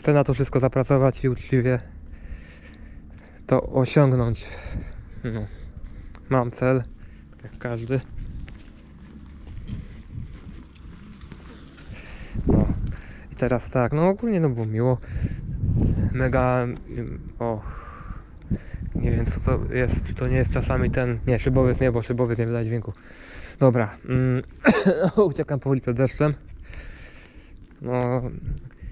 chcę na to wszystko zapracować i uczciwie to osiągnąć. No. Mam cel, jak każdy. No. I teraz tak, no ogólnie no było miło. Mega, o, nie wiem co to jest, czy to nie jest czasami ten, nie, szybowiec nie, bo szybowiec nie wydaje dźwięku. Dobra, mm, uciekam powoli przed deszczem. No,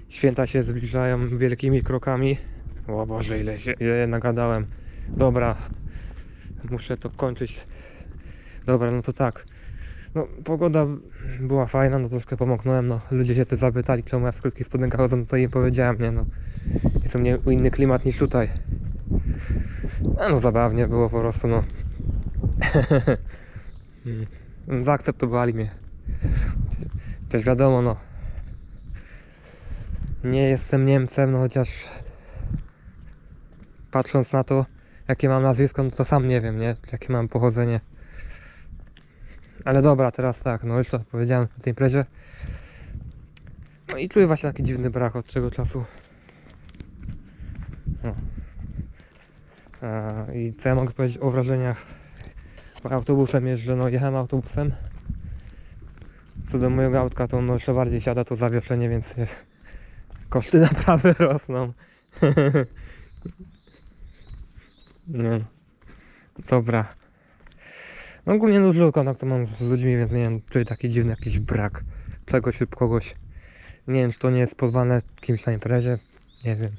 święta się zbliżają wielkimi krokami. O Boże, ile się ile nagadałem. Dobra, muszę to kończyć. Dobra, no to tak. No, pogoda była fajna, no troszkę pomoknąłem, no. Ludzie się też zapytali, czemu ja w krótkich spodenkach chodzę, no to im powiedziałem, nie no. Jest u mnie inny klimat niż tutaj. A no zabawnie było po prostu, no. Mm. Zaakceptowali mnie. Też wiadomo, no. Nie jestem Niemcem, no chociaż patrząc na to, jakie mam nazwisko, no to sam nie wiem, nie? Jakie mam pochodzenie. Ale dobra, teraz tak, no już to powiedziałem na tej imprezie. No i czuję właśnie taki dziwny brak od tego czasu. No. I co ja mogę powiedzieć o wrażeniach? Bo autobusem jeżdżę, no jechałem autobusem. Co do mojego autka, to no jeszcze bardziej siada to zawieszenie, więc je- koszty naprawy rosną. no. Dobra. No ogólnie dużo kontaktu mam z ludźmi, więc nie wiem, czuję taki dziwny jakiś brak czegoś lub kogoś. Nie wiem, czy to nie jest pozwane kimś na imprezie. Nie wiem.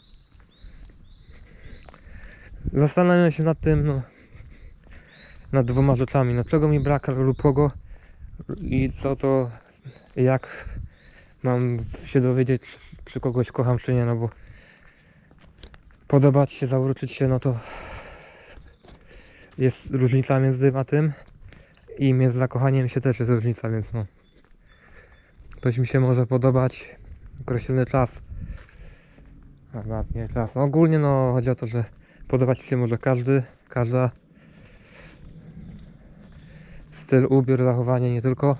Zastanawiam się nad tym, no. Nad dwoma rzeczami. No czego mi brak lub kogo i co to, jak mam się dowiedzieć, czy kogoś kocham, czy nie, no bo podobać się, zauroczyć się, no to jest różnica między a tym i między zakochaniem się też jest różnica, więc no ktoś mi się może podobać określony czas. Nie czas, no ogólnie no chodzi o to, że podobać mi się może każdy, każda styl, ubiór, zachowanie, nie tylko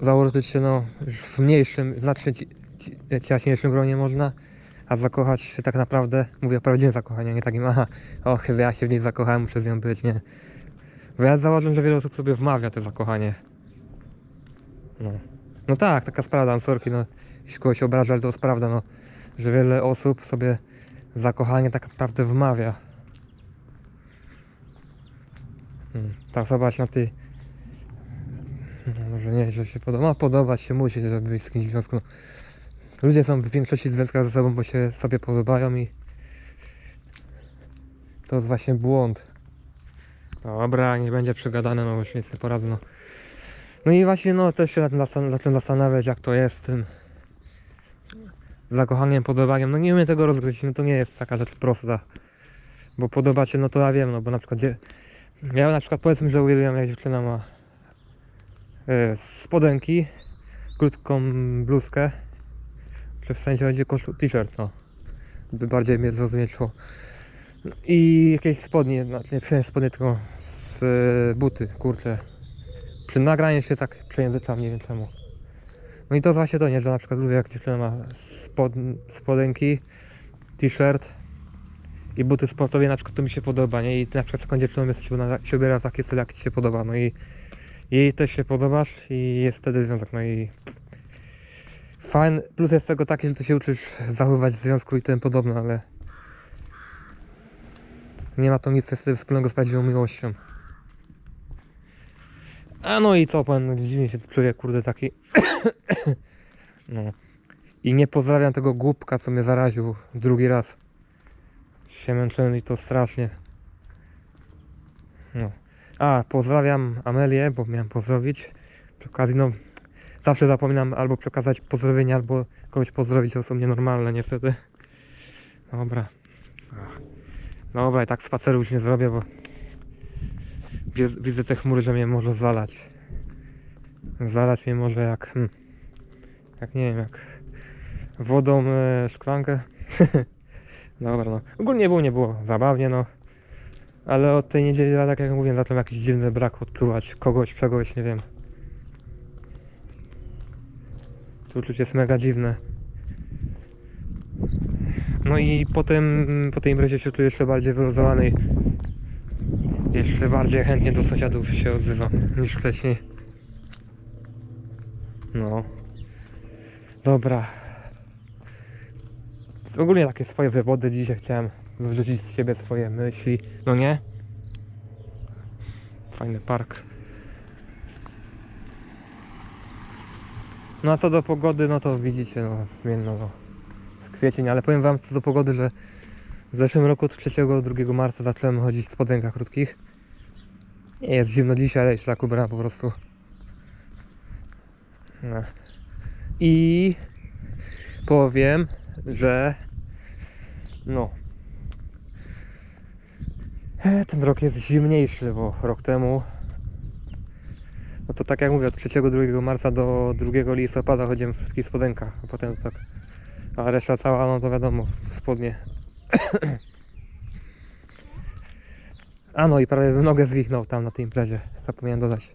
założyć się no w mniejszym, znacznie ci- ci- ciaśniejszym gronie można, a zakochać się tak naprawdę, mówię o prawdziwym zakochaniu, nie takim, aha, och, ja się w niej zakochałem, muszę z nią być, nie. Bo ja założę, że wiele osób sobie wmawia to zakochanie. No. No tak, taka sprawa, no sorki, no, jeśli kogoś obraża, ale to jest prawda, no, że wiele osób sobie zakochanie tak naprawdę wmawia. Hmm. Tak zobacz na tej może nie, że się podoba. Podobać się musi, żeby być z kimś w związku. Ludzie są w większości związkach ze sobą, bo się sobie podobają i to jest właśnie błąd. Dobra, nie będzie przegadane, no już nic nie poradzę, no. No i właśnie, no też się zacząłem zastanawiać, jak to jest z tym zakochaniem, podobaniem. No nie umiem tego rozgryźć, no to nie jest taka rzecz prosta. Bo podoba się, no to ja wiem, no bo na przykład ja na przykład powiedzmy, że uwielbiam jak dziewczyna ma spodenki, krótką bluzkę, czy w sensie koszul- t-shirt, no. By bardziej mnie zrozumieć szło. I jakieś spodnie, znaczy nie spodnie, tylko z e, buty, kurczę. Przy nagraniu się tak przejęzyczam, nie wiem czemu. No i to właśnie to, nie, że na przykład lubię jak dziewczyna ma spod, spodenki, t-shirt i buty sportowe, na przykład to mi się podoba, nie? I na przykład z taką dziewczyną jesteś, się ubiera w taki styl, jak ci się podoba, no i jej też się podobasz i jest wtedy związek, no i fajny, plus jest tego taki, że ty się uczysz zachowywać w związku i tym podobne, ale nie ma to nic wspólnego z prawdziwą miłością. A no i co pan, dziwnie się czuję, kurde, taki no. I nie pozdrawiam tego głupka, co mnie zaraził drugi raz. Się męczyłem i to strasznie. No a, pozdrawiam Amelię, bo miałem pozdrowić. Przy okazji, no, zawsze zapominam albo przekazać pozdrowienie, albo kogoś pozdrowić, to są nienormalne niestety. Dobra. Dobra, i tak spaceru już nie zrobię, bo widzę te chmury, że mnie może zalać. Zalać mnie może jak, hmm, jak nie wiem, jak wodą e, szklankę. Dobra, no. Ogólnie było, nie było zabawnie, no. Ale od tej niedzieli, tak jak mówię, zacząłem jakiś dziwny brak odpływać kogoś, czegoś, nie wiem. To uczucie jest mega dziwne. No i po, tym, po tej imprezie się czuję jeszcze bardziej wyluzowany. i Jeszcze bardziej chętnie do sąsiadów się odzywam niż wcześniej. No. Dobra. Ogólnie takie swoje wywody dzisiaj chciałem wyrzucić z siebie swoje myśli. No nie? Fajny park. No a co do pogody, no to widzicie, no zmienno no. Z kwiecień, ale powiem wam co do pogody, że w zeszłym roku od 3-2 marca zacząłem chodzić w spodenkach krótkich. Nie jest zimno dzisiaj, ale się tak ubieram po prostu. No. I powiem, że no ten rok jest zimniejszy, bo rok temu no to tak jak mówię, od 3-2 marca do 2 listopada chodziłem w krótkich spodenkach, a potem tak a reszta cała, no to wiadomo, w spodnie. A no i prawie bym nogę zwichnął tam na tej imprezie, zapomniałem dodać.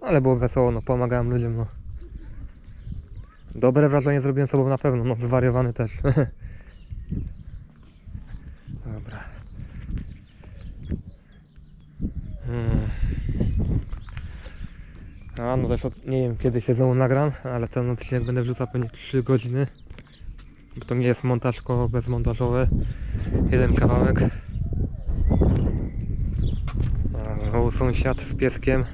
Ale było wesoło, no pomagałem ludziom, no. Dobre wrażenie zrobiłem sobą na pewno, no zwariowany też. Dobra. Hmm. A no też od, nie wiem kiedy się znowu nagram, ale ten odcinek będę wrzucał pewnie 3 godziny. Bo to nie jest montażko bezmontażowe. Jeden kawałek. A, znowu sąsiad z pieskiem.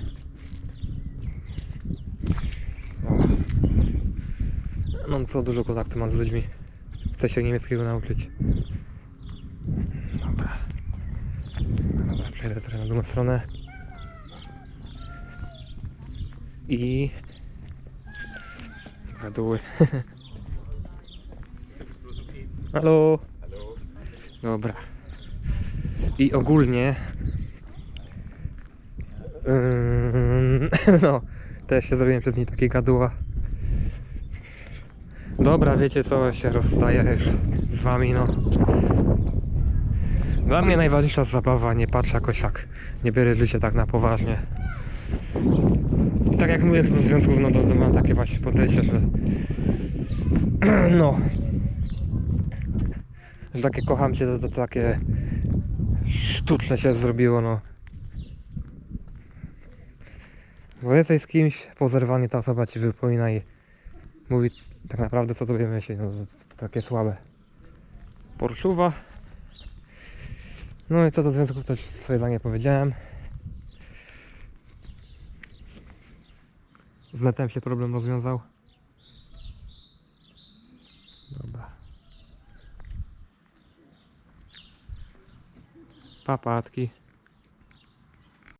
No co dużo kontaktu mam z ludźmi. Chcę się niemieckiego nauczyć. Dobra. Dobra, przejdę trochę na drugą stronę. I... Gaduły. Halo. Dobra. I ogólnie... Ym, no, też się zrobiłem przez nie takie gaduła. Dobra, wiecie co, się rozstaję już z wami, no. Dla mnie najważniejsza zabawa, nie patrzę jakoś tak, nie biorę życie tak na poważnie. Tak jak mówię co do związków, no to, to mam takie właśnie podejście, że no, że takie kocham cię, to, to takie sztuczne się zrobiło, no. Bo jesteś z kimś, po zerwaniu ta osoba ci wypomina i mówi tak naprawdę co sobie myśli, no to, to takie słabe. Porszuwa. No i co do związków, to swoje zdanie powiedziałem. Z się problem rozwiązał. Dobra. Papatki.